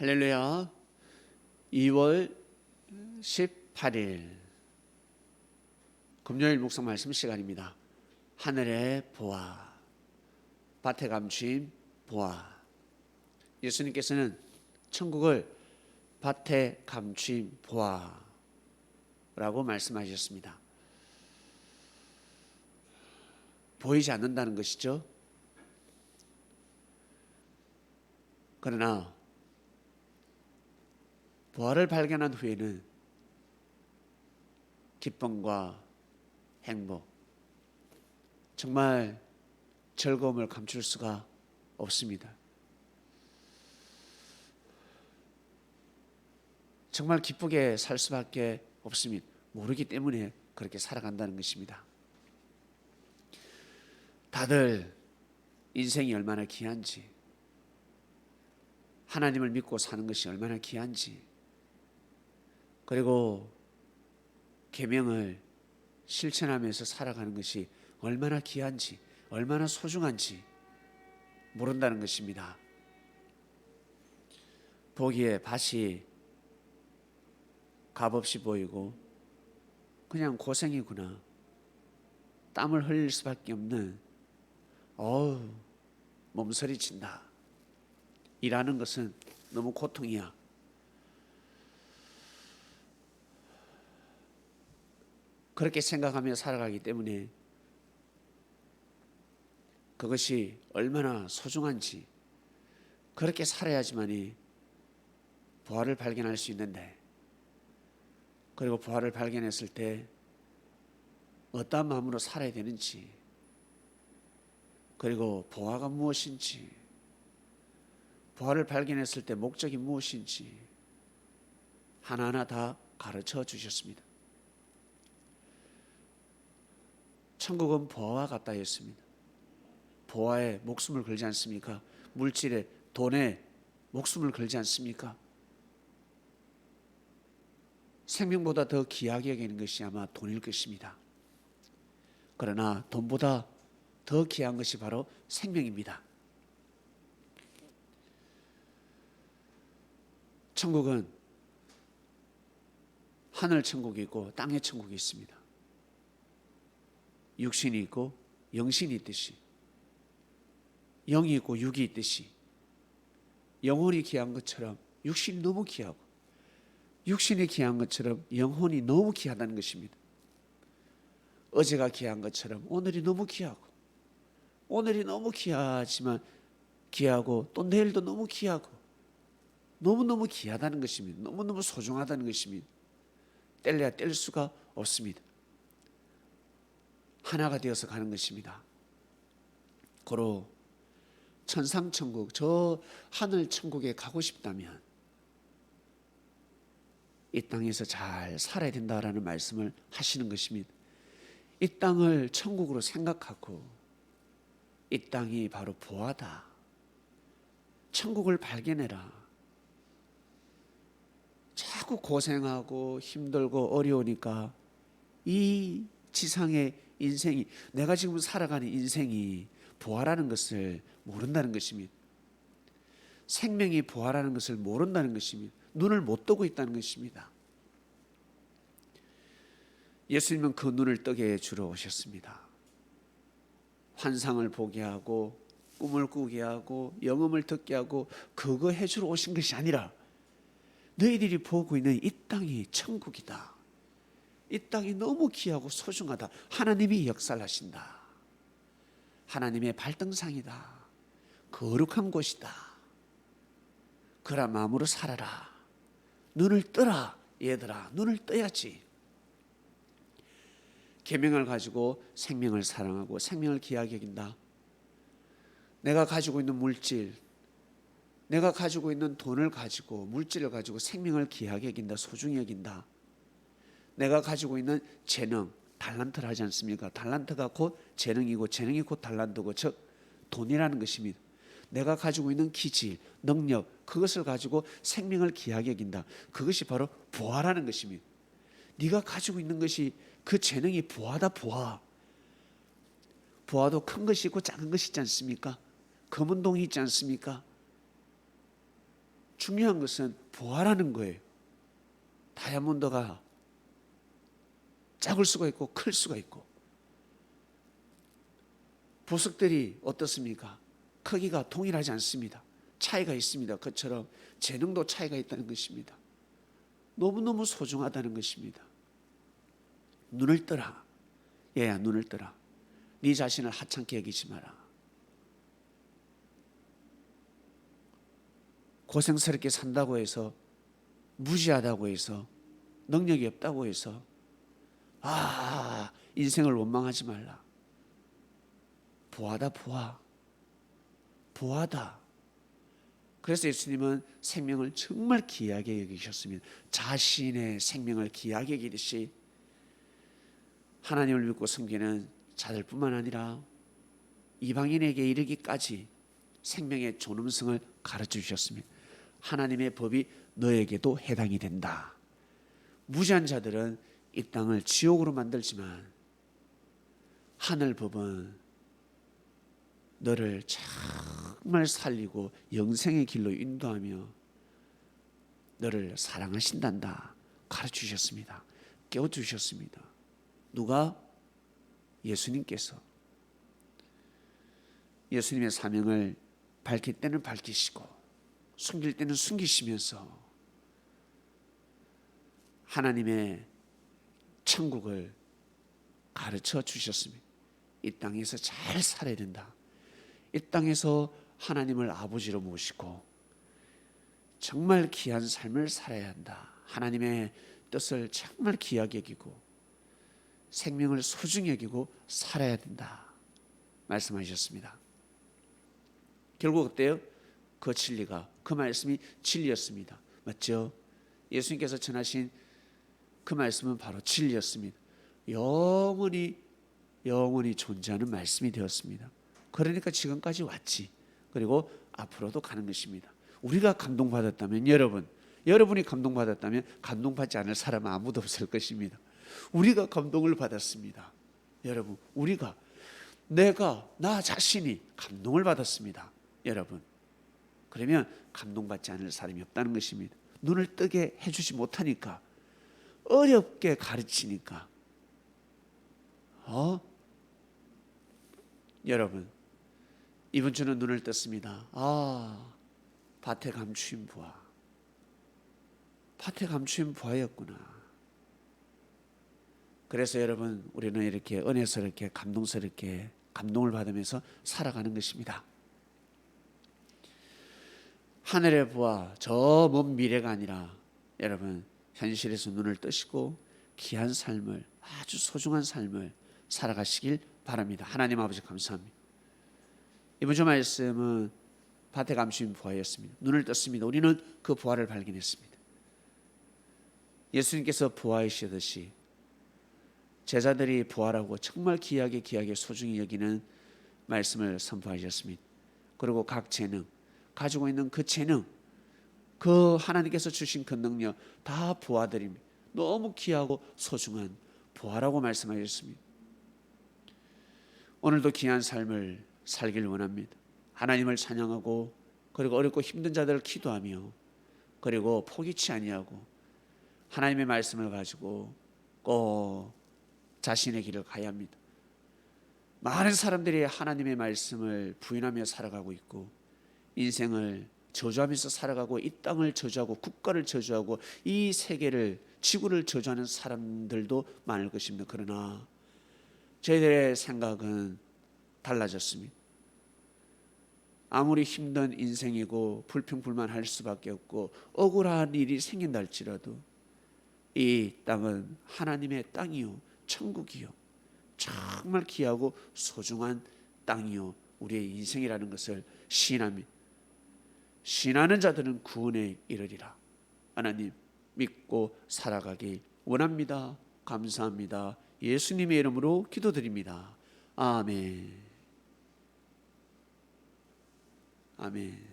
할렐루야. 2월 18일 금요일 묵상 말씀 시간입니다. 하늘의 보아, 밭에 감추인 보아. 예수님께서는 천국을 밭에 감추인 보아라고 말씀하셨습니다. 보이지 않는다는 것이죠. 그러나 부활을 발견한 후에는 기쁨과 행복, 정말 즐거움을 감출 수가 없습니다. 정말 기쁘게 살 수밖에 없습니다. 모르기 때문에 그렇게 살아간다는 것입니다. 다들 인생이 얼마나 귀한지, 하나님을 믿고 사는 것이 얼마나 귀한지, 그리고 계명을 실천하면서 살아가는 것이 얼마나 귀한지, 얼마나 소중한지 모른다는 것입니다. 보기에 밭이 값없이 보이고 그냥 고생이구나. 땀을 흘릴 수밖에 없는 어우 몸서리 친다. 일하는 것은 너무 고통이야. 그렇게 생각하며 살아가기 때문에 그것이 얼마나 소중한지 그렇게 살아야지만이 부활을 발견할 수 있는데 그리고 부활을 발견했을 때 어떠한 마음으로 살아야 되는지 그리고 부활가 무엇인지 부활을 발견했을 때 목적이 무엇인지 하나하나 다 가르쳐 주셨습니다. 천국은 보아와 같다 했습니다. 보아에 목숨을 걸지 않습니까? 물질에 돈에 목숨을 걸지 않습니까? 생명보다 더 귀하게 여기는 것이 아마 돈일 것입니다. 그러나 돈보다 더 귀한 것이 바로 생명입니다. 천국은 하늘 천국이 있고 땅의 천국이 있습니다. 육신이 있고 영신이 있듯이 영이 있고 육이 있듯이 영혼이 귀한 것처럼 육신이 너무 귀하고 육신이 귀한 것처럼 영혼이 너무 귀하다는 것입니다. 어제가 귀한 것처럼 오늘이 너무 귀하고 오늘이 너무 귀하지만 귀하고 또 내일도 너무 귀하고 너무너무 귀하다는 것입니다. 너무너무 소중하다는 것입니다. 뗄래야 뗄 수가 없습니다. 하나가 되어서 가는 것입니다. 고로 천상 천국 저 하늘 천국에 가고 싶다면 이 땅에서 잘 살아야 된다라는 말씀을 하시는 것입니다. 이 땅을 천국으로 생각하고 이 땅이 바로 보아다. 천국을 발견해라. 자꾸 고생하고 힘들고 어려우니까 이 지상의 인생이 내가 지금 살아가는 인생이 부활하는 것을 모른다는 것입니다. 생명이 부활하는 것을 모른다는 것입니다. 눈을 못 뜨고 있다는 것입니다. 예수님은 그 눈을 뜨게 해주러 오셨습니다. 환상을 보게 하고 꿈을 꾸게 하고 영음을 듣게 하고 그거 해주러 오신 것이 아니라 너희들이 보고 있는 이 땅이 천국이다. 이 땅이 너무 귀하고 소중하다. 하나님이 역사를 하신다. 하나님의 발등상이다. 거룩한 곳이다. 그런 마음으로 살아라. 눈을 떠라, 얘들아. 눈을 떠야지. 계명을 가지고 생명을 사랑하고 생명을 귀하게 여긴다. 내가 가지고 있는 물질, 내가 가지고 있는 돈을 가지고 물질을 가지고 생명을 귀하게 여긴다. 소중히 여긴다. 내가 가지고 있는 재능, 달란트를 하지 않습니까? 달란트가 곧 재능이고 재능이 곧 달란트고 즉 돈이라는 것입니다. 내가 가지고 있는 기질, 능력 그것을 가지고 생명을 귀하게 여긴다. 그것이 바로 부하라는 것입니다. 네가 가지고 있는 것이 그 재능이 부하다 부하. 부하도 큰 것이 있고 작은 것이 있지 않습니까? 검은 동이 있지 않습니까? 중요한 것은 부활하는 거예요. 다이아몬드가 작을 수가 있고 클 수가 있고 보석들이 어떻습니까? 크기가 동일하지 않습니다. 차이가 있습니다. 그처럼 재능도 차이가 있다는 것입니다. 너무너무 소중하다는 것입니다. 눈을 떠라. 얘야 눈을 떠라. 네 자신을 하찮게 여기지 마라. 고생스럽게 산다고 해서 무지하다고 해서 능력이 없다고 해서 아 인생을 원망하지 말라. 보아다 보아. 보아다. 그래서 예수님은 생명을 정말 귀하게 여기셨습니다. 자신의 생명을 귀하게 여기듯이 하나님을 믿고 섬기는 자들뿐만 아니라 이방인에게 이르기까지 생명의 존엄성을 가르쳐 주셨습니다. 하나님의 법이 너에게도 해당이 된다. 무지한 자들은 이 땅을 지옥으로 만들지만 하늘 법은 너를 정말 살리고 영생의 길로 인도하며 너를 사랑하신단다 가르쳐 주셨습니다. 깨워 주셨습니다. 누가 예수님께서 예수님의 사명을 밝힐 때는 밝히시고 숨길 때는 숨기시면서 하나님의 천국을 가르쳐 주셨습니다. 이 땅에서 잘 살아야 된다. 이 땅에서 하나님을 아버지로 모시고 정말 귀한 삶을 살아야 한다. 하나님의 뜻을 정말 귀하게 여기고 생명을 소중히 여기고 살아야 된다. 말씀하셨습니다. 결국 어때요? 그 진리가 그 말씀이 진리였습니다. 맞죠? 예수님께서 전하신 그 말씀은 바로 진리였습니다. 영원히 영원히 존재하는 말씀이 되었습니다. 그러니까 지금까지 왔지. 그리고 앞으로도 가는 것입니다. 우리가 감동받았다면 여러분, 여러분이 감동받았다면 감동받지 않을 사람은 아무도 없을 것입니다. 우리가 감동을 받았습니다. 여러분, 우리가 내가 나 자신이 감동을 받았습니다. 여러분. 그러면 감동받지 않을 사람이 없다는 것입니다. 눈을 뜨게 해 주지 못하니까 어렵게 가르치니까 어? 여러분 이번 주는 눈을 떴습니다. 아 밭에 감추인 부하 밭에 감추인 부하였구나. 그래서 여러분 우리는 이렇게 은혜스럽게 감동스럽게 감동을 받으면서 살아가는 것입니다. 하늘의 부하 저 먼 미래가 아니라 여러분 현실에서 눈을 뜨시고 귀한 삶을 아주 소중한 삶을 살아가시길 바랍니다. 하나님 아버지 감사합니다. 이번 주 말씀은 밭에 감추인 부하였습니다. 눈을 떴습니다. 우리는 그 부하를 발견했습니다. 예수님께서 부하이시듯이 제자들이 부하라고 정말 귀하게 귀하게 소중히 여기는 말씀을 선포하셨습니다. 그리고 각 재능 가지고 있는 그 재능 그 하나님께서 주신 그 능력 다 부하들입니다. 너무 귀하고 소중한 부하라고 말씀하셨습니다. 오늘도 귀한 삶을 살길 원합니다. 하나님을 찬양하고 그리고 어렵고 힘든 자들을 기도하며 그리고 포기치 아니하고 하나님의 말씀을 가지고 꼭 자신의 길을 가야 합니다. 많은 사람들이 하나님의 말씀을 부인하며 살아가고 있고 인생을 저주하면서 살아가고 이 땅을 저주하고 국가를 저주하고 이 세계를 지구를 저주하는 사람들도 많을 것입니다. 그러나 저희들의 생각은 달라졌습니다. 아무리 힘든 인생이고 불평불만할 수밖에 없고 억울한 일이 생긴다 할지라도 이 땅은 하나님의 땅이요 천국이요 정말 귀하고 소중한 땅이요 우리의 인생이라는 것을 시인합니다. 신하는 자들은 구원에 이르리라. 하나님 믿고 살아가기 원합니다. 감사합니다. 예수님의 이름으로 기도드립니다. 아멘. 아멘.